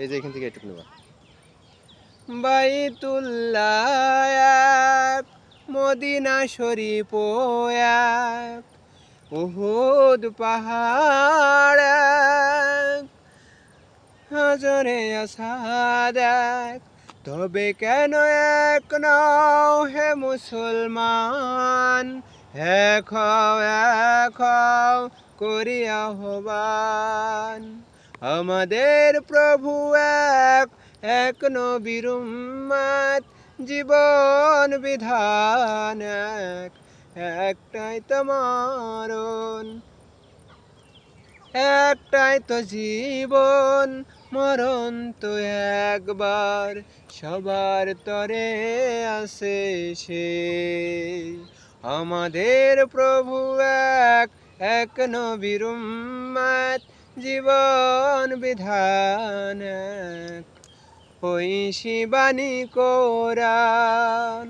এই যে এখান থেকে এটুকু নেবা। বাইতুল্লাহ, মদিনা শরীফ উহুদ পাহাড় হাজরে আসাদ তবে কেন এক নও হে মুসলমান? এক এক হও করি আহ্বান। আমাদের প্রভু এক এক নবীর জীবন বিধান এক, একটাই তো মরণ। একটাই তো জীবন, মরণ তো একবার, সবার তরে আসে সে। আমাদের প্রভু এক এক নবীর জীবন বিধান ওই শিবানী হয়েছে